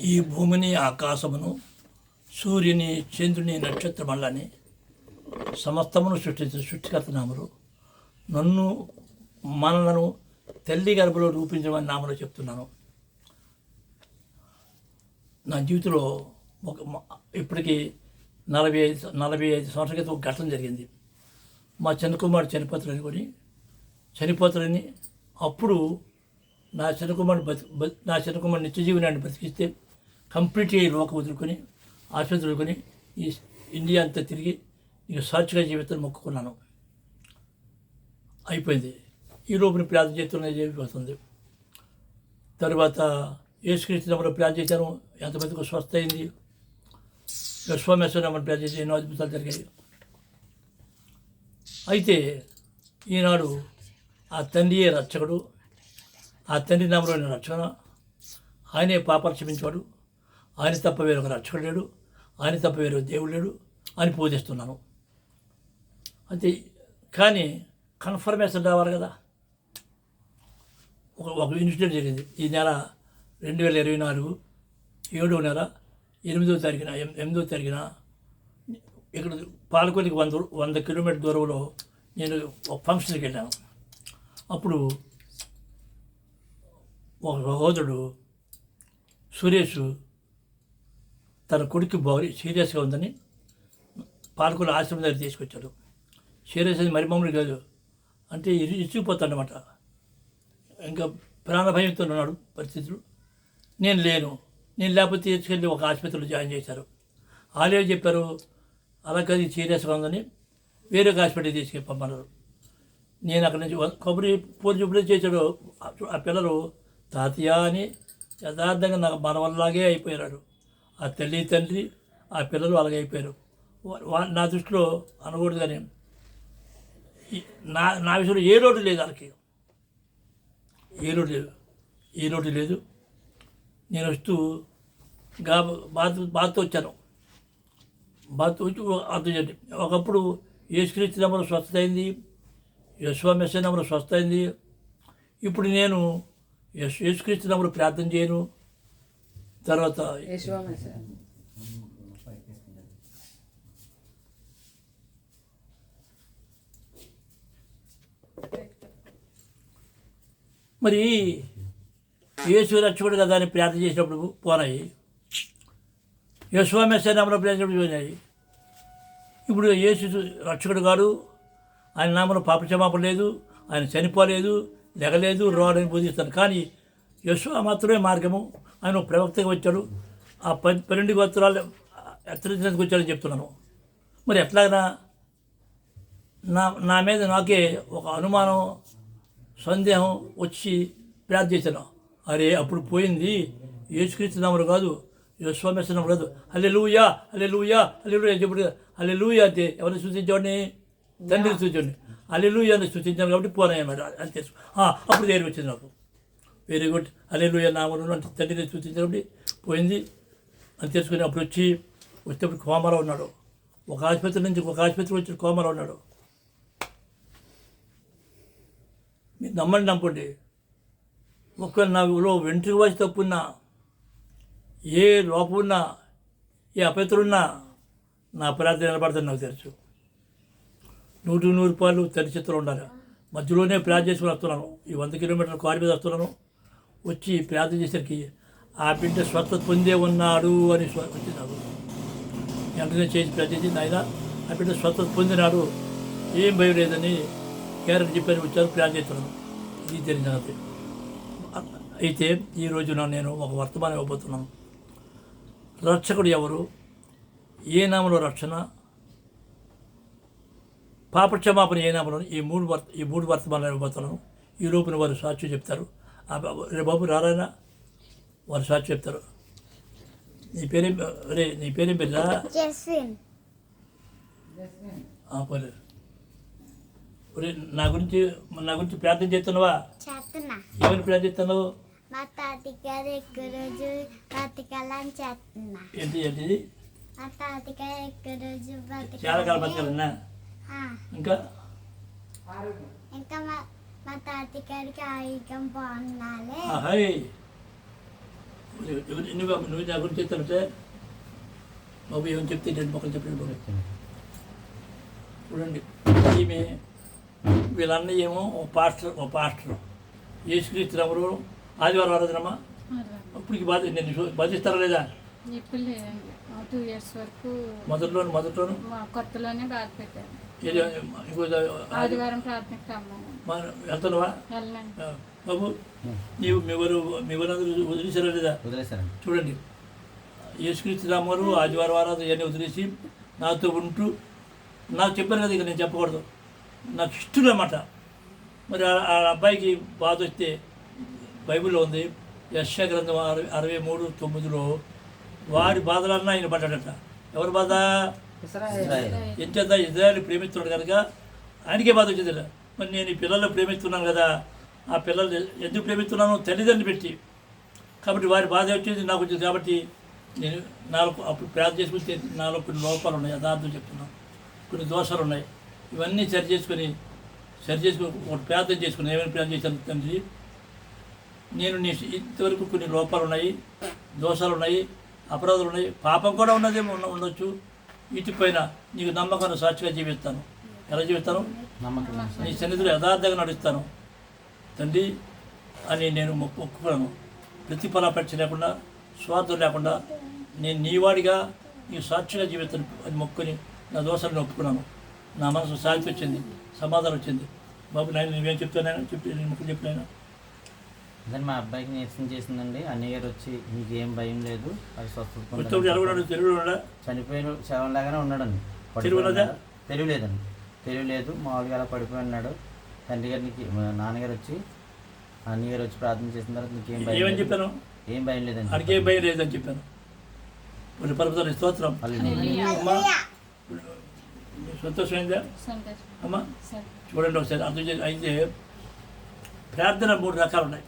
ఈ భూమిని ఆకాశమును సూర్యుని చంద్రుని నక్షత్రమల్లని సమస్తమును సృష్టించిన సృష్టికర్త నామరు నన్ను మనలను తల్లి గర్భలో రూపించమని నామలో చెప్తున్నాను. నా జీవితంలో ఒక ఇప్పటికీ నలభై ఐదు నలభై ఐదు సంవత్సరాల క్రితం ఒక ఘటన జరిగింది. మా చిన్న కుమారుడు చనిపోతాడని కొని అప్పుడు నా చిన్న కుమారుడు బతి నా చిన్న కుమారుడు నిత్య బతికిస్తే కంప్లీట్గా ఈ లోకం వదులుకొని ఆసుపత్రి వదులుకొని ఈ ఇండియా అంతా తిరిగి ఇక సాక్షిగా జీవితాన్ని మొక్కుకున్నాను. అయిపోయింది. ఈ లోపల ప్రార్థన చేస్తున్న అయిపోతుంది. తర్వాత యేసుక్రీస్తున్నప్పుడు ప్రార్థన చేశాను. ఎంతమందికి స్వస్థ అయింది? విశ్వమేశ్వరం ప్రార్థన చేసి ఎన్నో అద్భుతాలు జరిగాయి. అయితే ఈనాడు ఆ తండ్రియే రక్షకుడు? ఆ తండ్రి నామలోని రక్షణ ఆయనే పాపాలు క్షమించాడు ఆయన తప్ప వేరొక రక్షకుడు లేడు ఆయన తప్ప వేరొక దేవుడు లేడు అని పూజిస్తున్నాను అంతే. కానీ కన్ఫర్మేషన్ రావాలి కదా. ఒక ఒక ఇన్సిడెంట్ జరిగింది. ఈ నెల రెండు వేల ఇరవై నాలుగు ఏడవ నెల ఎనిమిదో తారీఖున ఎనిమిదో తారీఖున ఇక్కడ పాలకొల్లికి వంద వంద కిలోమీటర్ దూరంలో నేను ఒక ఫంక్షన్కి వెళ్ళాను. అప్పుడు ఒక సహోదరుడు సురేష్ తన కొడుకు బాగు సీరియస్గా ఉందని పాలకులు ఆశ్రమం దగ్గర తీసుకొచ్చాడు. సీరియస్ అది మరి మామూలు కాదు. అంటే ఇచ్చిపోతాడనమాట ఇంకా ప్రాణభయంతో ఉన్నాడు పరిస్థితులు. నేను లేను. నేను లేకపోతే తీసుకెళ్ళి ఒక ఆసుపత్రిలో జాయిన్ చేశారు. వాళ్ళే చెప్పారు అలా కాదు సీరియస్గా ఉందని వేరే ఒక హాస్పిటల్ తీసుకెళ్ళి పంపన్నారు. నేను అక్కడి నుంచి కొబ్బరి పూజ ఎప్పుడో చేశాడు. ఆ- పిల్లలు తాతయ్య అని యథార్థంగా నాకు మన వల్లలాగే అయిపోయారు. ఆ తల్లి తండ్రి ఆ పిల్లలు అలాగే అయిపోయారు నా దృష్టిలో అనకూడదు కానీ నా నా విషయంలో ఏ లోటు లేదు వాళ్ళకి. ఏ లోటు లేదు. ఏ లోటు లేదు. నేను వస్తూ గా బాత్ బాత్తో వచ్చాను. బాత్ వచ్చి అర్థం చేయండి ఒకప్పుడు యేసుక్రీస్తు నెంబర్ స్వస్థత అయింది. యశ్వామెస్స నెంబర్ స్వస్థ అయింది. ఇప్పుడు నేను యశ్ యేసుక్రీస్తు నెంబర్ ప్రార్థన చేయను. తర్వాత మరి యేసు రక్షకుడు కదా అని ప్రార్థన చేసినప్పుడు పోనాయి యశ్వామెస్స నామలో ప్రార్థించినప్పుడు పోయినాయి. ఇప్పుడు యేసు రక్షకుడు కాడు. ఆయన నామలో పాప క్షమాపణ లేదు. ఆయన చనిపోలేదు లెగలేదు రాడని బోధిస్తాను కానీ యశ్వ మాత్రమే మార్గము. ఆయన ప్రవక్తగా వచ్చాడు. ఆ పన్ పన్నెండు గోత్రాలు హెచ్చరించడానికి వచ్చాడని చెప్తున్నాను. మరి ఎట్లాగనా నా నా మీద నాకే ఒక అనుమానం సందేహం వచ్చి ప్రార్థన చేశాను. అరే అప్పుడు పోయింది. యేసుక్రీస్తు నామరు కాదు యశ్వామేశ్వర నామరు కాదు. అల్లె లూయా అల్లె లూయా అల్లె లూయా చెప్పుడు. అల్లె లూయా అంటే ఎవరిని సూచించండి తండ్రిని సూచించండి అల్లె లూయా అని సూచించాను కాబట్టి పోనాయి మరి. అని తెలుసు అప్పుడు దగ్గర వచ్చింది నాకు. వెరీ గుడ్ అల్లె లూయా అంటే తండ్రిని సూచించినప్పుడు పోయింది. అని తెలుసుకుని అప్పుడు వచ్చి వచ్చేప్పుడు కోమలో ఉన్నాడు. ఒక ఆసుపత్రి నుంచి ఒక ఆసుపత్రి వచ్చి కోమలో ఉన్నాడు. మీరు నమ్మండి నమ్మండి ఒకవేళ నాలో వెంట్రుక వాసి తప్పున్నా ఏ లోపమున్నా ఉన్నా ఏ అపేతులున్నా నా ప్రార్థన నిలబడతాను నాకు తెలుసు. నూటి నూరు రూపాయలు తడిచిత్తులు ఉండాలి. మధ్యలోనే ప్లాన్ చేసుకుని వస్తున్నాను. ఈ వంద కిలోమీటర్ల కారు మీద వస్తున్నాను. వచ్చి ప్రార్థన చేసరికి ఆ బిడ్డ స్వస్థత పొందే ఉన్నాడు అని స్వ- నాకు వెంటనే చేసి ప్రార్థించి నాయన ఆ బిడ్డ స్వస్థత పొందినాడు. ఏం భయం లేదని కేరళ చెప్పని వచ్చారు ప్లాన్ చేస్తున్నాను ఇది తెలిసిన అయితే ఈ రోజున నేను ఒక వర్తమానం ఇవ్వబోతున్నాను. రక్షకుడు ఎవరు? ఏ నామలో రక్షణ? పాపక్షమాపణ ఏ నామలో? ఈ మూడు వర్త ఈ మూడు వర్తమానాలు ఇవ్వబోతున్నాను. ఈ లోపున వారు సాక్షి చెప్తారు. రే బాబు రారాయన? వారు సాక్షి చెప్తారు. నీ పేరేం రే నీ పేరేం ఆ, పోలే. ఒరే నా గురించి నా గురించి ప్రార్థన చేస్తున్నావా? చేస్తున్నా. ఏమని ప్రార్థిస్తున్నావు మా ఎక్కువ రోజు బతకాలని చేస్తున్నా. ఏంటి ఏంటిది? మా ఎక్కువ రోజు చాలా కాలం బతకాలని బతకాలన్నా? ఇంకా? ఇంకా మా మా తాతగారికి ఆరోగ్యం బాగుండాలి హాయ్ నువ్వు నువ్వు నా గురించి చెప్తానంటే బాబు ఏమని చెప్తే రెండు మొక్కలు చూడండి ఈమె ఏమో ఓ పాస్టర్ ఓ పాస్టర్ యేసుక్రీస్తు రాములు ఆదివారం ఆరాధనమ్మా ఇప్పటికి బాధ నేను బాధిస్తారా లేదా ఇప్పుడు లేదండి టూ ఇయర్స్ వరకు మొదట్లోను మొదట్లోను మా కొత్తలోనే బాధ పెట్టారు ఆదివారం ప్రార్థనకి రమ్మని మన- వెళ్తున్నావా? బాబు నీవు మీ ఎవరు మీ ఎవరందరూ వదిలేసారా లేదా? చూడండి. యేసుక్రీస్తు రామారు ఆదివారం ఆరాధన ఇవన్నీ వదిలేసి నాతో ఉంటూ నాకు చెప్పాను కదా ఇక నేను చెప్పకూడదు. నాకు ఇష్టం అన్నమాట. మరి ఆ అబ్బాయికి బాధ వస్తే బైబిల్లో ఉంది యశ గ్రంథం అరవై అరవై మూడు తొమ్మిదిలో వాడి బాధలన్నా ఆయన పడ్డాడట. ఎవరి బాధ? ఇస్రాయేల్. ఎంచేత ఇజ్రాయల్ ప్రేమిస్తున్నాడు కనుక ఆయనకే బాధ వచ్చింది మరి నేను ఈ పిల్లల్ని ప్రేమిస్తున్నాను కదా ఆ పిల్లలు ఎందుకు ప్రేమిస్తున్నాను తల్లిదండ్రులు పెట్టి కాబట్టి వారి బాధ వచ్చేది నాకు వచ్చింది కాబట్టి నేను నాలుగు అప్పుడు ప్రార్థన చేసుకుంటే నాలో కొన్ని లోపాలు ఉన్నాయి యథార్థం చెప్తున్నాను కొన్ని దోషాలు ఉన్నాయి. ఇవన్నీ సరి చేసుకొని సరి చేసుకుని ఒక ప్రార్థన చేసుకుని ఏమైనా ప్రార్థన చేశాను తండ్రి నేను నీ ఇంతవరకు కొన్ని లోపాలు ఉన్నాయి దోషాలు ఉన్నాయి అపరాధాలు ఉన్నాయి పాపం కూడా ఉన్నదేమో ఉండొచ్చు. వీటిపైన నీకు నమ్మకాన్ని సాక్షిగా జీవిస్తాను. ఎలా జీవిస్తాను నీ సన్నిధిలో యథార్థంగా నడుస్తాను. తండ్రి అని నేను మొక్కుకున్నాను ప్రతిఫలాపేక్ష లేకుండా స్వార్థం లేకుండా నేను నీవాడిగా నీ సాక్షిగా జీవితాను అని మొక్కుని నా దోషాలను ఒప్పుకున్నాను. నా మనసు శాంతి వచ్చింది సమాధానం వచ్చింది. బాబు నేను నువ్వేం చెప్తానైనా చెప్పి నేను మొక్కు చెప్పినాను అదే మా అబ్బాయికి నీరసం చేసిందండి. అన్నయ్య గారు వచ్చి నీకేం భయం లేదు అది స్వస్థత ఉన్నాడా? చనిపోయిన శవం లాగానే ఉన్నాడండి? తెలియలేదండి. తెలియలేదు. మామూలుగా అలా పడిపోయి ఉన్నాడు. తండ్రి గారికి మా నాన్నగారు వచ్చి అన్నయ్య గారు వచ్చి ప్రార్థన చేసిన తర్వాత నీకేం భయం ఏమని. చెప్పాను? ఏం భయం లేదండి అడిగే భయం లేదని చెప్పాను. మరి పరపతి స్తోత్రం. హల్లెలూయా. అమ్మా. సంతోషమైందా? సంతోషం. అమ్మా. చూడండి ఒకసారి. అర్థం చేసి అయితే ప్రార్థన మూడు రకాలు ఉన్నాయి.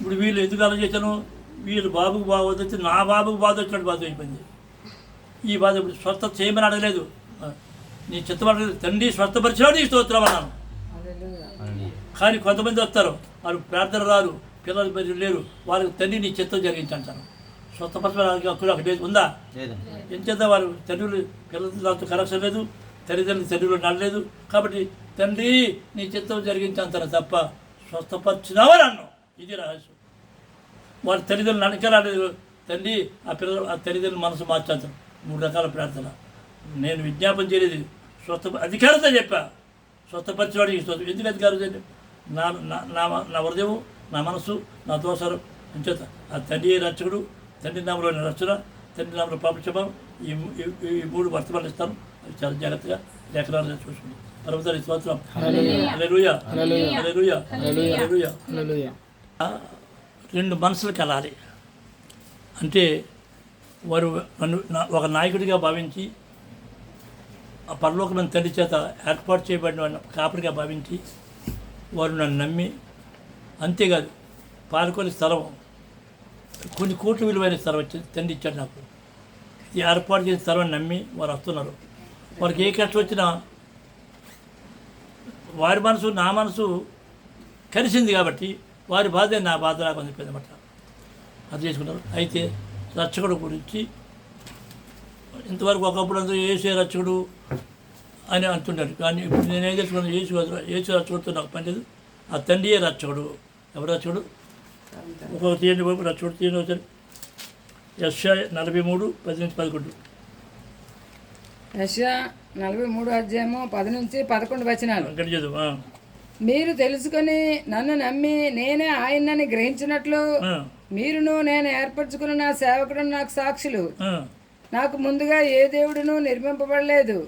ఇప్పుడు వీళ్ళు ఎందుకు అలా చేశాను? వీళ్ళు బాబుకు బాధ వచ్చి నా బాబుకు బాధ వచ్చినట్టు బాధ అయిపోయింది. ఈ బాధ ఇప్పుడు స్వస్థత చేయమని అడగలేదు. నీ చిత్తపడ తండ్రి స్వస్థపరిచినాడు నీ స్తోత్రం అన్నాను. కానీ కొంతమంది వస్తారు వాళ్ళు ప్రార్థన రారు పిల్లలు మరి లేరు వాళ్ళకి తండ్రి నీ చిత్తం జరిగించంటాను స్వస్థపరచడానికి హక్కు నాకు లేదు ఉందా? చేద్దాం? వారు తండ్రులు పిల్లలతో కనెక్షన్ లేదు తల్లిదండ్రులు తండ్రులు నడలేదు కాబట్టి తండ్రి నీ చిత్తం జరిగించాను తప్ప స్వస్థపరిచినావని అన్నాం ఇది రహస్యం. వారి తల్లిదండ్రులు నడకరాలేదు తండ్రి ఆ పిల్లలు ఆ తల్లిదండ్రుల మనసు మార్చాను మూడు రకాల ప్రార్థన. నేను విజ్ఞాపన చేయలేదు స్వస్థ అధికారంతో చెప్పా. స్వస్థపరిచేవాడు ఈ స్వస్థ ఎందుకు అధికారం చేయలేదు నా నా నా నా హృదయం నా మనసు నా దోషాలు అంచేత ఆ తండ్రి రక్షకుడు? తండ్రి నామలో రచన తండ్రి నామలో పాపించమం ఈ ఈ- మూడు వర్తమానాలు ఇస్తాను. అవి చాలా జాగ్రత్తగా లేఖనాలు పరమతరి స్తోత్రం. హల్లెలూయా. హల్లెలూయా. ఆ, రెండు మనసులు కలాలి. అంటే వారు నన్ను ఒక నాయకుడిగా భావించి పరలోకమైన తండ్రి చేత ఏర్పాటు చేయబడిన కాపరిగా భావించి వారు నన్ను నమ్మి అంతేకాదు పాల్గొని స్థలం కొన్ని కోట్ల విలువైన స్థలం వచ్చి తండ్రి ఇచ్చాడు నాకు. ఈ ఏర్పాటు చేసిన స్థలం నమ్మి వారు వస్తున్నారు. వారికి ఏ కష్టం వచ్చినా వారి మనసు నా మనసు కలిసింది కాబట్టి వారి బాధ నా బాధ నాకు అనిపోయింది అనమాట అది చేసుకున్నారు? అయితే రక్షకుడు గురించి ఇంతవరకు ఒకప్పుడు అందరూ ఏసే రక్షకుడు అని అంటున్నారు కానీ ఇప్పుడు నేనేం తెలుసుకున్నాను ఏసు ఏసు రక్షకుడితో నాకు పని లేదు. ఆ తండ్రియే రక్షకుడు ఎవరు రక్షకుడు ఒక్కొక్క తీయండి బాబు రక్షకుడు తీయండి ఒకసారి. ఎస్ నలభై మూడు పది నుంచి పదకొండు. యెషయా నలభై మూడు అధ్యాయము పది నుంచి పదకొండు వచనాలు. అక్కడ చదువు. మీరు తెలుసుకొని నన్ను నమ్మి నేనే ఆయనని గ్రహించినట్లు. మీరును నేను ఏర్పరచుకున్న నా సేవకుడు నాకు సాక్షులు. నాకు ముందుగా ఏ దేవుడును నిర్మింపబడలేదు.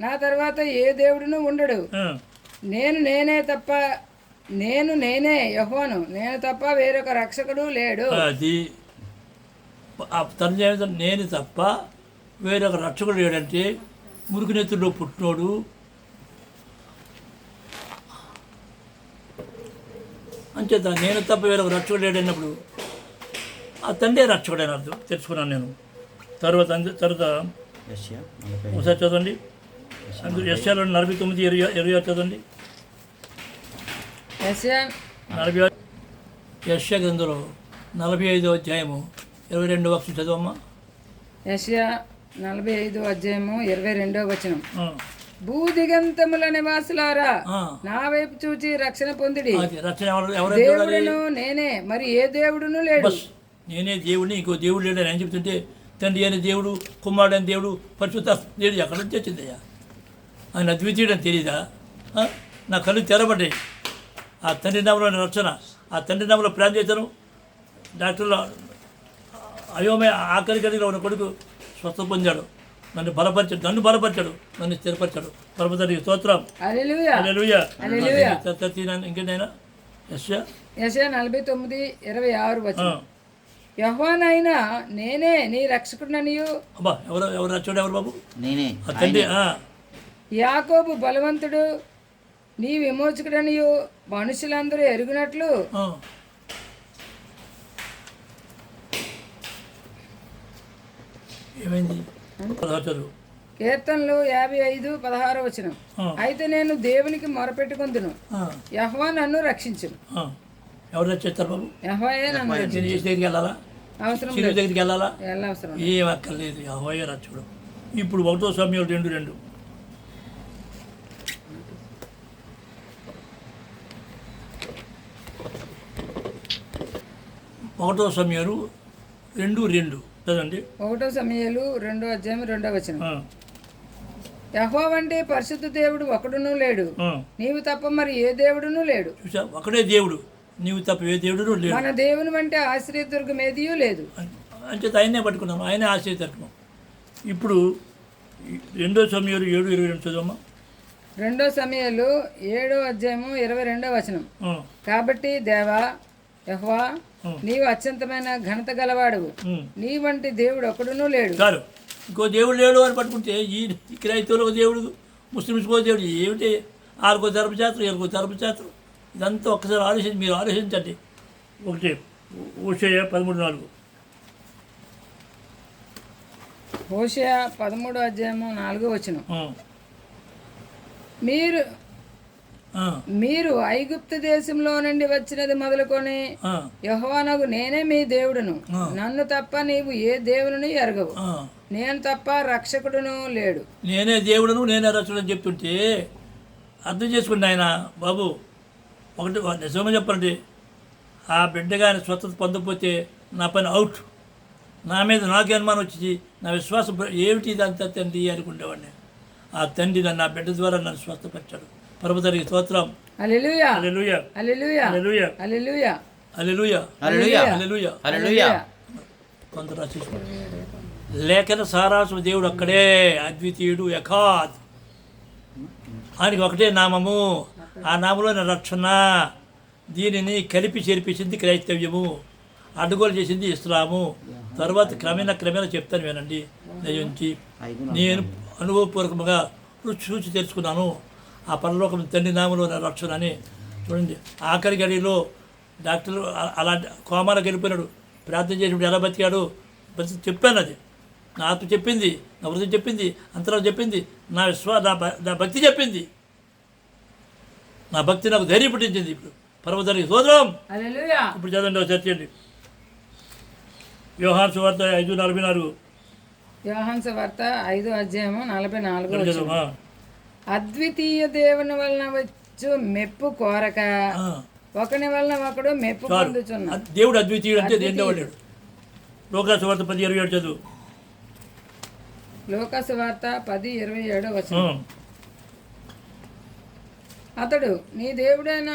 నా తర్వాత ఏ దేవుడును ఉండడు. నేను నేనే తప్ప నేను నేనే యహోను నేను తప్ప వేరొక రక్షకుడు లేడు. అది తండ్రి నేను తప్ప వేరొక రక్షకుడు లేడంటే మురికి నెత్తుల్లో పుట్టినోడు. అంచేత నేను తప్ప వేరొక రక్షకుడు లేడన్నప్పుడు ఆ తండ్రి రక్షకుడు అని అర్థం? తెలుసుకున్నాను నేను. తర్వాత తర్వాత ఒకసారి చదవండి. అందులో ఎస్ఆర్లో నలభై తొమ్మిది ఇరవై ఇరవై ఆరు చదవండి నలభై ఆరు యశ్య గ్రంథంలో నలభై ఐదో అధ్యాయము ఇరవై రెండో వక్షం చదవమ్మా. యెషయా నలభై ఐదు అధ్యాయము ఇరవై రెండో వచనం. భూదిగంతముల నివాసులారా. నా వైపు చూచి రక్షణ పొందిడి. దేవుడును నేనే మరి ఏ దేవుడును లేడు. నేనే దేవుడిని ఇంకో దేవుడు లేడని అని చెప్తుంటే తండ్రి అని దేవుడు కుమారుడు అని దేవుడు పరిశుద్ధ దేవుడు ఎక్కడ నుంచి వచ్చిందయ్యా? ఆయన అద్వితీయుడని తెలీదా? నా కళ్ళు తెరబడ్డాయి ఆ తండ్రి నామలో రక్షణ ఆ తండ్రి నామలో ప్లాన్ చేశాను. డాక్టర్లు అయోమయ ఆఖరి గడిలో ఉన్న కొడుకు స్వస్థ పొందాడు. నన్ను బలపరిచాడు. నన్ను బలపరిచాడు. నన్ను స్థిరపరిచాడు. పరమతండ్రికి స్తోత్రం. హల్లెలూయా. హల్లెలూయా. హల్లెలూయా. ఇంకేనైనా ఎస్ యెషయా. నలభై తొమ్మిది ఇరవై ఆరు ఆ. వచనం యహోనైనా నేనే నీ రక్షకుడనియు అబ్బా ఎవరు ఎవరు రచ్చాడు ఎవరు బాబు? నేనే. ఆ తండ్రి ఆ, యాకోబు బలవంతుడు నీ విమోచకుడనియు మనుషులందరూ ఎరుగునట్లు. కీర్తనలు యాభై ఐదు పదహారు వచనం. ఆ. అయితే నేను దేవునికి మొరపెట్టుకుందును. యహోవా నన్ను రక్షించును. ఎవరు రచ్చేస్తారు బాబు? నన్ను దగ్గరికి వెళ్ళాలా? అవసరం దగ్గరికి వెళ్ళాలా? వెళ్ళవసరం ఏం అక్కర్లేదు. అహోయ రచ్చుడు ఇప్పుడు ఒకటో సమయం రెండు రెండు. ఒకటో సమయాలు రెండు రెండు. చదండి ఒకటో సమయాలు రెండో అధ్యాయం రెండో వచనం. ఆ, యహోవంటే పరిశుద్ధ దేవుడు ఒకడును లేడు. నీవు తప్ప మరి ఏ దేవుడును లేడు. ఒకడే దేవుడు. నీవు తప్ప ఏ దేవుడు లేడు. మన దేవుని వంటి ఆశ్రయదుర్గం ఏదియూ లేదు. అంటే ఆయనే పట్టుకున్నాం. ఆయనే ఆశ్రయ తట్టుకున్నాం ఇప్పుడు రెండో సమయాలు ఏడు ఇరవై రెండు చదవమ్మా రెండో సమయాలు ఏడో అధ్యాయము ఇరవై రెండో వచనం. కాబట్టి దేవా యహ్వా నీవు అత్యంతమైన ఘనత గలవాడువు ఉమ్. నీ వంటి దేవుడు ఒకడును లేడు. చాలు. ఇంకో దేవుడు లేడు అని పట్టుకుంటే ఈ క్రైస్తవులకు దేవుడు ముస్లిమ్స్కో దేవుడు ఏమిటి? ఆరుకో ధర్మశాస్త్రం ఏరుకో ధర్మశాస్త్రం. ఇదంతా ఒక్కసారి ఆలోచించి మీరు ఆలోచించండి. ఒకటి ఓషయ పదమూడు నాలుగు. హోషయా పదమూడో అధ్యాయము నాలుగో వచనం. ఆ, మీరు మీరు ఐగుప్తు దేశంలో నుండి వచ్చినది మొదలుకొని ఆ, యహోవనగు నేనే మీ దేవుడును. నన్ను తప్ప నీవు ఏ దేవుని ఎరగవు. నేను తప్ప రక్షకుడును లేడు. నేనే దేవుడును నేనే రచుడు అని చెప్తుంటే అర్థం చేసుకుని ఆయన బాబు. ఒకటి నిజంగా చెప్పండి. ఆ బిడ్డ కానీ స్వస్థత పొందకపోతే నా పని అవుట్. నా మీద నాకే అనుమానం వచ్చి నా విశ్వాసం ఏమిటి ఇదంతా తండ్రి అనుకునేవాడిని ఆ తండ్రి నన్ను ఆ బిడ్డ ద్వారా నన్ను స్వస్థపరిచాడు. పర్వతరికి స్తోత్రం. Alleluia alleluia alleluia alleluia alleluia alleluia hallelujah. Alleluia hallelujah. కొంత రాసేసుకోండి లేఖన సారాంశం దేవుడు అక్కడే అద్వితీయుడు యఖాత్ ఆయనకి ఒకటే నామము. ఆ నామంలోని రక్షణ. దీనిని కలిపి చేర్పించింది క్రైస్తవ్యము. అడ్డుగోలు చేసింది ఇస్లాము. తర్వాత క్రమేణా క్రమేణా చెప్తాను వినండి. దయించి నేను అనుభవపూర్వకంగా రుచి చూసి తెలుసుకున్నాను. ఆ పరలోకం తండ్రి నామలో నా రక్షణ అని చూడండి. ఆఖరి గడిలో డాక్టర్లు అ- అలాంటి కోమాలకు వెళ్ళిపోయినాడు ప్రార్థన చేసినప్పుడు ఎలా బతికాడు? బతి చెప్పాను అది. నా ఆత్మ చెప్పింది నా హృదయం చెప్పింది అంతరం చెప్పింది నా విశ్వా నా భక్తి చెప్పింది. నా భక్తి నాకు ధైర్యం పుట్టించింది ఇప్పుడు. పర్వతానికి సోదరం! ఇప్పుడు చదవండి ఒకసారి చేయండి. వ్యవహార సువార్త ఐదు నలభై నాలుగు. యోహాన్స్ వార్త ఐదో అధ్యాయము నలభై నాలుగో? అద్వితీయ దేవుని వలన వచ్చు మెప్పు కోరక. ఒకని వలన ఒకడు మెప్పు చాలు. పొందుచున్న అద్- దేవుడు అద్వితీయుడు అంటే లోకాసు వార్త పది ఇరవై ఏడు చదువు. లోకసు వార్త పది ఇరవై ఏడో వచనం. ఆ. అతడు నీ దేవుడైన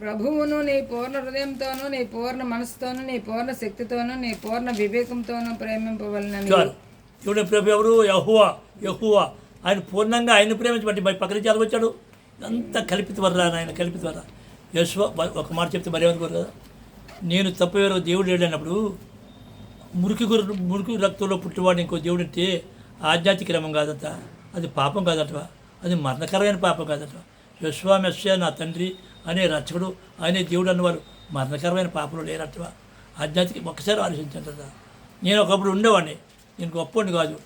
ప్రభువును నీ పూర్ణ హృదయంతోనూ నీ పూర్ణ మనసుతోనూ నీ పూర్ణ శక్తితోనూ నీ పూర్ణ వివేకంతోనూ ప్రేమింపవలనని దేవుడు ప్రభు ఎవరు? యహువా. యహువా. ఆయన పూర్ణంగా ఆయన ప్రేమించబట్టి మరి పక్కన నుంచి వచ్చాడు అంత కల్పిత వర్రా ఆయన కల్పిత యశ్వ ఒక మాట చెప్తే మరి ఏమనుకోరు కదా? నేను తప్ప వేరే దేవుడు ఏడైనప్పుడు మురికి గురు మురికి రక్తంలో పుట్టివాడు ఇంకో దేవుడు అంటే ఆధ్యాత్మిక్రమం కాదట. అది పాపం కాదట. అది మరణకరమైన పాపం కాదట. యశ్వామెస్య నా తండ్రి అనే రక్షకుడు అనే దేవుడు అన్నవారు మరణకరమైన పాపంలో లేరట. ఆధ్యాత్మిక ఒక్కసారి ఆలోచించండి కదా నేను ఒకప్పుడు ఉండేవాడిని. నేను గొప్పవాడిని కాదు.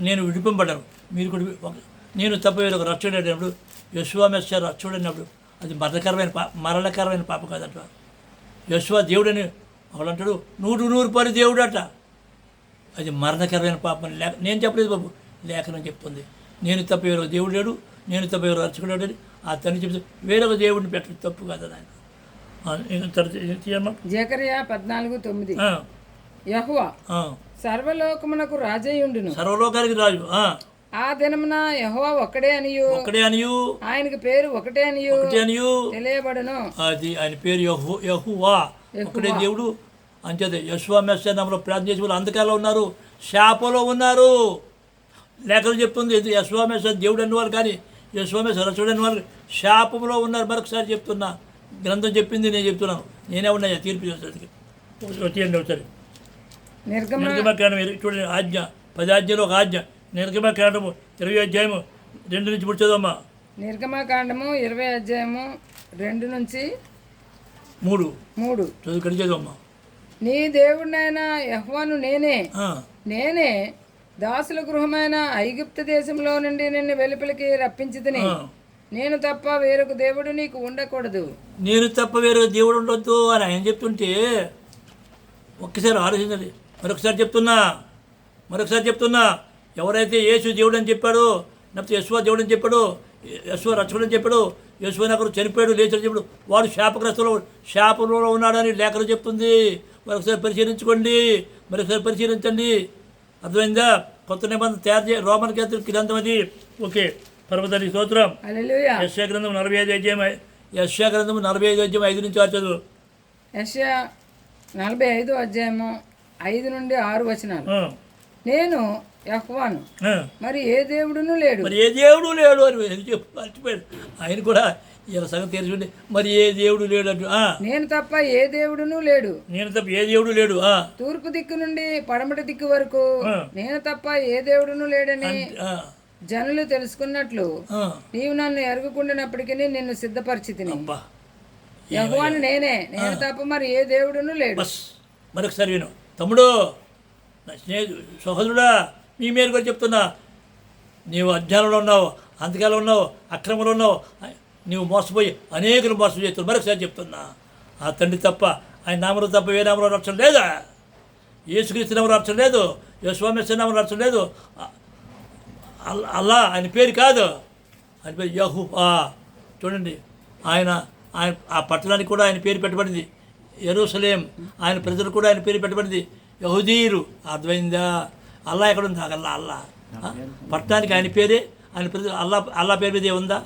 నేను విడిపింపబడ్డాను. మీరు కూడా నేను తప్ప వేరే ఒక రక్షకుడు అయినప్పుడు యశ్వామెస్య అన్నప్పుడు అది మరణకరమైన పా మరణకరమైన పాపం కాదట. యశ్వ దేవుడని ఒకడు అంటాడు నూరు నూరు పని దేవుడు అట అది మరణకరమైన పాపం లేక నేను చెప్పలేదు బాబు లేఖనం చెప్తుంది. నేను తప్ప వేరొక దేవుడు లేడు నేను తప్ప ఎవరు అని ఆ తండ్రి చెప్తే వేరొక దేవుడిని పెట్టడం తప్పు కదా నాయన. ఆ, ఇంకా తర్వాత ఏం చేయమ్మా? జకరియా పద్నాలుగు తొమ్మిది. యహువా. సర్వలోకమునకు రాజయ్యుండును సర్వలోకానికి రాజు ఆ, దినమున యహోవా ఒక్కడే అనియు. ఒక్కడే అనియు. ఆయనకి పేరు ఒకటే అనియు. ఒకటే అనియు. తెలియబడును. అది ఆయన పేరు యహు యహువా. ఒక్కడే దేవుడు. అంచేది యశ్వామెస్ నామలో ప్రార్థన చేసి వాళ్ళు అంధకారంలో ఉన్నారు. శాపలో ఉన్నారు. లేఖలు చెప్తుంది. ఇది యశ్వామెస్ దేవుడు అనేవారు కానీ యశ్వామెస్ రచుడు అనేవారు శాపంలో ఉన్నారు. మరొకసారి చెప్తున్నా. గ్రంథం చెప్పింది నేను చెప్తున్నాను. నేనే ఉన్నా తీర్పు చేసేది వచ్చేయండి ఒకసారి. నిర్గమ చూడండి. ఆజ్ఞ. పది ఆజ్ఞలో ఒక ఆజ్ఞ. నిర్గమకాండము ఇరవై అధ్యాయము రెండు నుంచి పుడుతుందమ్మా నిర్గమకాండము ఇరవై అధ్యాయము రెండు నుంచి మూడు. మూడు. చదువు కడిచేదమ్మా నీ దేవుడినైనా యహ్వాను నేనే. నేనే దాసుల గృహమైన ఐగుప్తు దేశంలో నుండి నిన్ను వెలుపలికి రప్పించితిని. నేను తప్ప వేరొక దేవుడు నీకు ఉండకూడదు. నేను తప్ప వేరే దేవుడు ఉండొద్దు అని ఆయన చెప్తుంటే ఒక్కసారి ఆలోచించండి. మరొకసారి చెప్తున్నా మరొకసారి చెప్తున్నా ఎవరైతే యేసు దేవుడు అని చెప్పాడో లేకపోతే యశ్వ దేవుడు అని చెప్పాడో యశ్వ రక్షకుడు అని చెప్పాడు యశ్వ నగరు చనిపోయాడు లేచాడు చెప్పాడు వాడు శాపగ్రస్తులో శాపంలో ఉన్నాడని లేఖలు చెప్తుంది. మరొకసారి పరిశీలించుకోండి. మరొకసారి పరిశీలించండి. అర్థమైందా? కొత్త నిబంధన తయారు చే రోమన్ కేంద్ర గ్రంథం అది. ఓకే పర్వతానికి స్తోత్రం. యశ్యా గ్రంథం నలభై ఐదు అధ్యాయం యశ్యా గ్రంథం నలభై ఐదు అధ్యాయం ఐదు నుంచి ఆరు చదువు. నలభై ఐదు అధ్యాయము ఐదు నుండి ఆరు వచనాలు. నేను యహ్వాను. మరి ఏ దేవుడును లేడు. మరి ఏ దేవుడు లేడు అని చెప్పు మర్చిపోయాడు ఆయన కూడా ఇలా మరి ఏ దేవుడు లేడు అంటూ నేను తప్ప ఏ దేవుడును లేడు. నేను తప్ప ఏ దేవుడు లేడు తూర్పు దిక్కు నుండి పడమటి దిక్కు వరకు. నేను తప్ప ఏ దేవుడును లేడని జనులు తెలుసుకున్నట్లు. నీవు నన్ను ఎరుగుకుండినప్పటికీ నిన్ను సిద్ధపరిచితిని. అబ్బా. యహోవాను నేనే. నేను తప్ప మరి ఏ దేవుడును లేడు. మరొకసారి విను. తమ్ముడు సహోదరుడా మీ మేలు కూడా చెప్తున్నా. నీవు అజ్ఞానంలో ఉన్నావు అంతకాలం ఉన్నావు అక్రమంలో ఉన్నావు నీవు మోసపోయి అనేకులు మోసం చేస్తున్నావు మరొకసారి చెప్తున్నా. ఆ తండ్రి తప్ప ఆయన నామరు తప్ప ఏ నామలో రక్షణ లేదా? యేసుక్రీస్తు నామలో రక్షణ లేదు. యేసుస్వామి నామలో రక్షణ లేదు. అల్- అల్లా ఆయన పేరు కాదు. ఆయన పేరు యహు చూడండి ఆయన ఆయన ఆ పట్టణానికి కూడా ఆయన పేరు పెట్టబడింది. ఎరుసలేం ఆయన ప్రజలు కూడా ఆయన పేరు పెట్టబడింది. యహుదీరు అర్థమైందా? అల్లా ఎక్కడ ఉంది అల్లా అల్లా. ఆ? పట్టణానికి ఆయన పేరే ఆయన అల్లా అల్లా పేరు మీద ఉందా?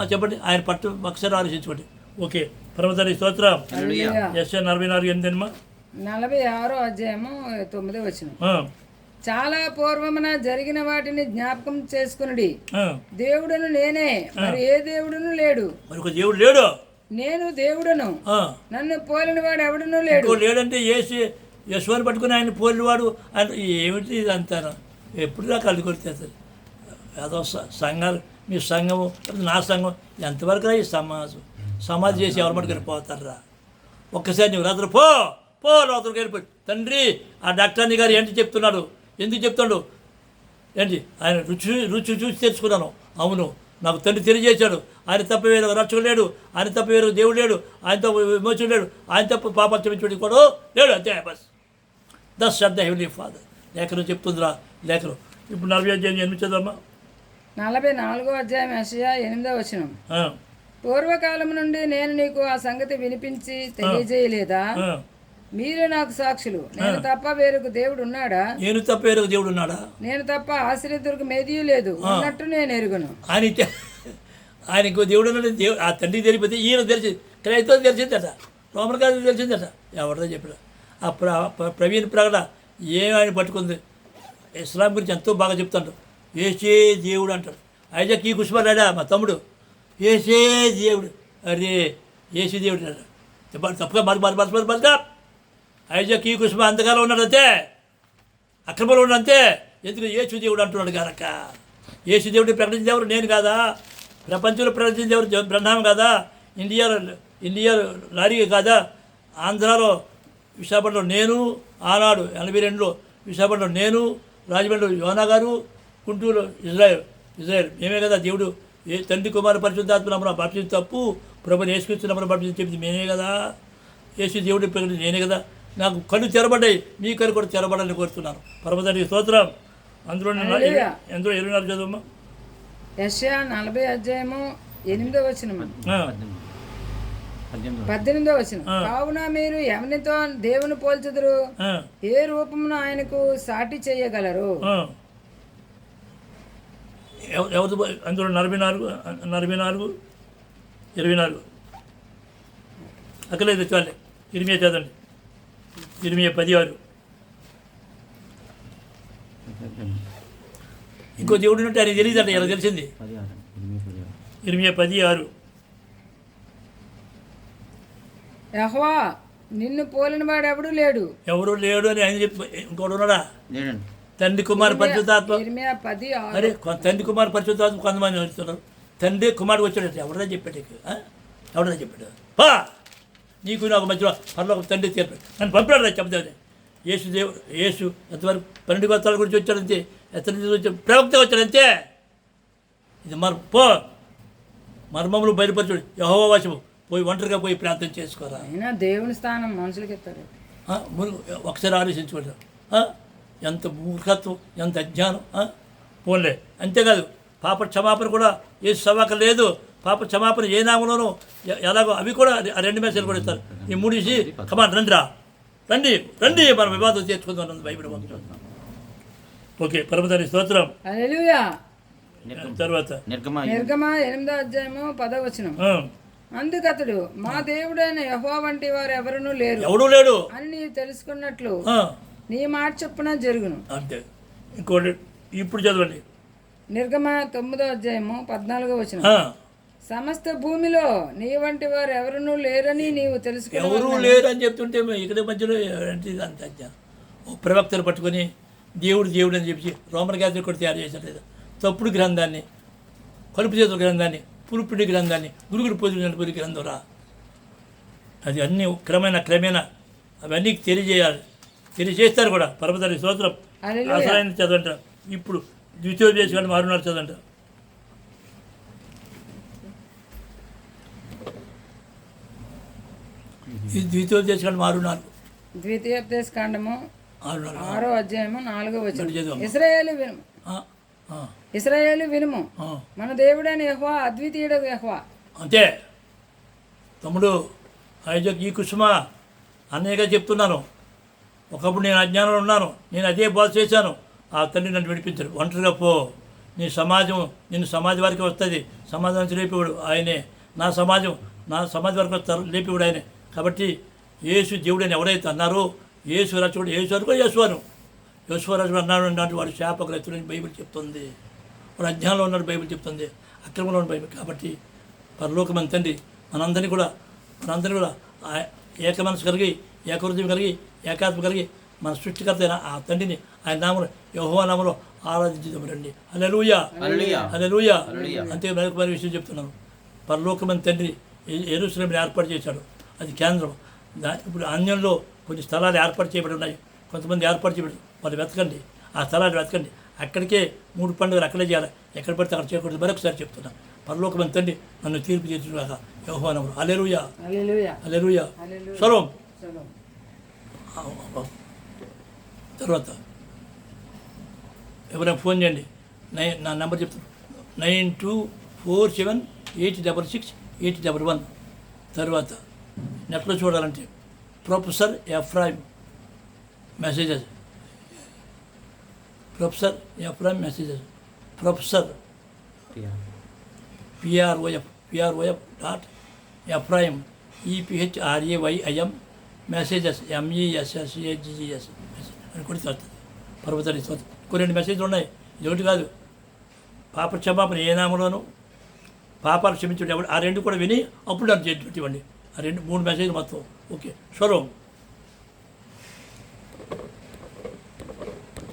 ఆ, చెప్పండి. ఆయన పట్టు ఒకసారి ఆలోచించుకోండి. ఓకే. పర్వతానికి స్తోత్రం. హల్లెలూయా. ఎస్ నలభై నాలుగు ఎనిమిది అమ్మా నలభై ఆరో అధ్యాయము తొమ్మిదో వచ్చిన చాలా పూర్వమున జరిగిన వాటిని జ్ఞాపకం చేసుకునుడి. ఆ. దేవుడును నేనే మరి ఏ దేవుడును లేడు? మరి ఒక దేవుడు లేడు? నేను దేవుడును. నన్ను పోలిన వాడు ఎవడును లేడు. లేడంటే ఏసి యశ్వాన్ని పట్టుకుని ఆయన పోలివాడు ఆయన ఏమిటి ఇది అంతాను ఎప్పుడు దాకా అల్లు కొడితేస్తారు ఏదో సంఘాలు మీ సంఘము నా సంఘం ఎంతవరకు రా ఈ సమాజం? సమాధి చేసి ఎవరి మటుకు పోతారా ఒక్కసారి నువ్వు రాత్రి పో పో లోతులకి వెళ్ళిపోయి తండ్రి ఆ డాక్టర్ని గారు ఏంటి చెప్తున్నాడు? ఎందుకు చెప్తాడు? ఏంటి? ఆయన రుచి రుచి చూసి తెలుసుకున్నాను. అవును నాకు తండ్రి తెలియజేశాడు. ఆయన తప్ప వేరే రక్షకుడు లేడు. ఆయన తప్ప వేరే దేవుడు లేడు. ఆయన తప్ప విమోచన లేడు. ఆయన తప్ప పాప క్షమించుడు కూడా లేడు. అంతే బస్. దస్ శబ్ద హెవెలీ ఫాదర్. లేఖనం చెప్తుందిరా లేఖనం. ఇప్పుడు నలభై అధ్యాయం జన్మించదమ్మా నలభై నాలుగో అధ్యాయం యెషయా ఎనిమిదో వచనం. పూర్వకాలం నుండి నేను నీకు ఆ సంగతి వినిపించి తెలియజేయలేదా? మీరే నాకు సాక్షులు. నేను తప్ప వేరొక దేవుడు ఉన్నాడా? నేను తప్ప వేరే దేవుడు ఉన్నాడా? నేను తప్ప ఆశ్రయుడికి మెదియు లేదు. ఉన్నట్టు నేను ఎరుగును. ఆయన తె- ఆయన ఇంకో దేవుడు ఉన్నాడు. దేవుడు ఆ తండ్రికి తెలియకపోతే ఈయన తెలిసి క్రైస్తవం తెలిసిందట. రోమన్ గారికి తెలిసిందట. ఎవరిదో చెప్పాడు ఆ ప్ర ప్రవీణ్ ప్రగడ ఏం ఆయన పట్టుకుంది? ఇస్లాం గురించి ఎంతో బాగా చెప్తాడు ఏసే దేవుడు అంటాడు. అయితే ఈ కుష్మాడా మా తమ్ముడు. ఏసే దేవుడు. అరే ఏసీ దేవుడు అన్నాడు. తప్పుగా మరి మరి మరి మరి మరిగా అయితే ఈ కుష్మ అంతకాలం ఉన్నాడు అంతే. అక్రమంలో ఉన్నాడు అంతే. ఎందుకు ఏసు దేవుడు అంటున్నాడు కనుక ఏసు దేవుడిని ప్రకటించిన ఎవరు? నేను కాదా? ప్రపంచంలో ప్రకటించిన ఎవరు? బ్రహ్మాం కాదా? ఇండియాలో ఇండియా లారీ కాదా? ఆంధ్రాలో విశాఖపట్నంలో నేను ఆనాడు ఎనభై రెండులో విశాఖపట్నంలో నేను రాజమండ్రిలో యోనా గారు గుంటూరు ఇజ్రాయెల్ ఇజ్రాయెల్. మేమే కదా దేవుడు ఏ తండ్రి కుమార పరిశుద్ధాత్మ నమ్మడం బాప్తించి తప్పు ప్రభు నేసుకొచ్చి నమ్మడం బాప్తించి చెప్పింది మేమే కదా. యేసు దేవుడి ప్రకటించి నేనే కదా. నాకు కళ్ళు తెరబడ్డాయి మీ కళ్ళు కూడా తెరబడాలని కోరుతున్నాను. పరమదానికి స్తోత్రం. అందులో. ఎందులో ఇరవై నాలుగు చదువు నలభై అధ్యాయము ఎనిమిదో వచనం పద్దెనిమిది వచనం. కావున మీరు ఎవరితో దేవుని పోల్చుదురు? ఏ రూపమును ఆయనకు సాటి చేయగలరు? ఎవరు అందులో నలభై నాలుగు నలభై నాలుగు ఇరవై నాలుగు. అక్కలేదు చాలే. ఇరిమియా చదవండి. ఇరిమియా పది ఆరు ఇంకో దేవుడు ఉంటే ఆయన తెలియదంట ఇలా తెలిసింది? ఇరిమియా పది ఆరు యహోవా నిన్ను పోలిన వాడు ఎవడు లేడు. ఎవరు లేడు అని ఆయన చెప్పి ఇంకోటి ఉన్నాడా? తండ్రి కుమార్ పరిశుద్ధాత్మ. పది అరే తండ్రి కుమార్ పరిశుద్ధాత్మ కొంతమంది వస్తున్నారు. తండ్రి కుమారుడు వచ్చాడు. ఎవడదా చెప్పాడు? ఎవడదా చెప్పాడు? పా! నీకు నాకు మధ్యలో పర్లోక తండ్రి తీర్పాడు నన్ను పంపాడు రా చెప్తాను యేసు దేవుడు యేసు ఎంతవరకు పన్నెండు గోత్రాల గురించి వచ్చాడంతే ఎత్తడి వచ్చాడు ప్రవక్త వచ్చాడంతే ఇది మర్ పో! మర్మములు బయలుపరచుడు యహోవ వశము. పోయి ఒంటరిగా పోయి ప్రార్థన చేసుకోరా? అయినా దేవుని స్థానం మనుషులకి ఇస్తారు. ఒకసారి ఆలోచించుకోండి. ఆ, ఎంత మూర్ఖత్వం ఎంత అజ్ఞానం ఆ? పోన్లే. అంతేకాదు పాప క్షమాపణ కూడా ఏ సవాక లేదు. పాప క్షమాపణ ఏ నామంలోనూ ఎలాగో అవి కూడా ఆ రెండు మెసేజ్ కూడా ఇస్తారు. ఈ మూడు ఇచ్చి కమాన్ రండి రా రండి రండి మనం వివాదం చేర్చుకుందాం బైబిల్ వాక్యం. ఓకే పరమదాని స్తోత్రం. తర్వాత. నిర్గమ నిర్గమ ఎనిమిదో అధ్యాయము పదో వచనం. ఆ, అందుకతడు మా దేవుడైన యహో వంటి వారు ఎవరునూ లేరు. ఎవడూ లేడు. అని నీవు తెలుసుకున్నట్లు నీ మాట చొప్పున జరుగును. అంతే. ఇంకోటి ఇప్పుడు చదవండి. నిర్గమ తొమ్మిదో అధ్యాయము పద్నాలుగో వచనం. ఆ, సమస్త భూమిలో నీ వంటి వారు ఎవరునూ లేరని నీవు తెలుసుకున్న ఎవరూ లేరు అని చెప్తుంటే ఇక్కడ మధ్యలో అంత ప్రవక్తలు పట్టుకొని దేవుడు దేవుడు అని చెప్పి రోమన్ క్యాథలిక్ కూడా తయారు చేశారు లేదా? తప్పుడు గ్రంథాన్ని కలుపు చేతుల గ్రంథాన్ని పులుపుడి గ్రంథాన్ని గురుగుడు పూజలు పురి గ్రంథం రా. అది అన్నీ క్రమేణా క్రమేణా అవన్నీ తెలియజేయాలి. తెలియజేస్తారు కూడా. పర్వతాన్ని స్తోత్రం. అసలైన చదవంట. ఇప్పుడు ద్వితీయోపదేశం మారున్నారు చదవంట. ఇది ద్వితీయోపదేశం మారున్నారు ద్వితీయోపదేశ కాండము ఆరో అధ్యాయము నాలుగో చదువు. ఇస్రాయేలు ఇస్రాయేలు వినుము. మన దేవుడైన యహోవా అద్వితీయుడు యహోవా. అంతే. తమ్ముడు ఐజక్ ఈ కుసుమ అన్నయ్యగా చెప్తున్నాను. ఒకప్పుడు నేను అజ్ఞానంలో ఉన్నాను. నేను అదే బాధ చేశాను. ఆ తండ్రి నన్ను విడిపించాడు. ఒంటరిగా పో. నీ సమాజం నిన్ను సమాజం వరకు వస్తుంది. సమాజం నుంచి లేపేవాడు ఆయనే. నా సమాజం నా సమాజం వరకు వస్తారు. లేపేవాడు ఆయనే. కాబట్టి యేసు దేవుడని ఎవరైతే అన్నారో యేసు రచుడు యేసు వరకు యేసువాను యేసువరాజు అన్నాడు అన్నట్టు వాడు శాపగ్రస్తుడని బైబిల్ చెప్తుంది. వాడు అజ్ఞానంలో ఉన్నాడు బైబిల్ చెప్తుంది అక్రమంలో ఉన్న బైబిల్. కాబట్టి పరలోకమైన తండ్రి మనందరినీ కూడా మనందరినీ కూడా ఆ ఏక మనసు కలిగి ఏకహృదయం కలిగి ఏకాత్మ కలిగి మన సృష్టికర్త అయిన ఆ తండ్రిని ఆయన నామలో యహోవా నామలో ఆరాధించుదాం రండి అలెలుయా. అలెలుయా. అంతే మరొక మరి విషయం చెప్తున్నాను. పరలోకమైన తండ్రి ఎరుసలేమిని ఏర్పాటు చేశాడు. అది కేంద్రం. దా ఇప్పుడు అన్యంలో కొన్ని స్థలాలు ఏర్పాటు చేయబడి ఉన్నాయి. కొంతమంది ఏర్పాటు చేయబడి వాళ్ళు వెతకండి. ఆ స్థలాలు వెతకండి. అక్కడికే మూడు పండుగలు అక్కడే చేయాలి. ఎక్కడ పడితే అక్కడ చేయకూడదు. మరొకసారి చెప్తున్నా. పరలోకమైన తండ్రి నన్ను తీర్పు చేసిన యోహోనములు అలెలుయా హల్లెలూయా. అలెలుయా హల్లెలూయా. స్వరం చలో. తర్వాత ఎవరైనా ఫోన్ చేయండి. నైన్ నా నెంబర్ చెప్తాను nine two four seven eight double six eight double one. తర్వాత నెట్లో చూడాలంటే professor Ephraim messages. Professor Ephraim messages professor PROF PROF dot Ephraim EPHRAYIM messages MESSAGGS అని కొడితే వస్తుంది. పర్వతాన్ని కొన్ని రెండు మెసేజ్లు ఉన్నాయి. ఇది ఒకటి కాదు. పాప క్షమాపణ ఏ నామలోను పాపాలు క్షమించడం ఆ రెండు కూడా విని అప్పుడు నాకు చేసి ఇవ్వండి. ఆ రెండు మూడు మెసేజ్ మొత్తం. ఓకే. స్వరం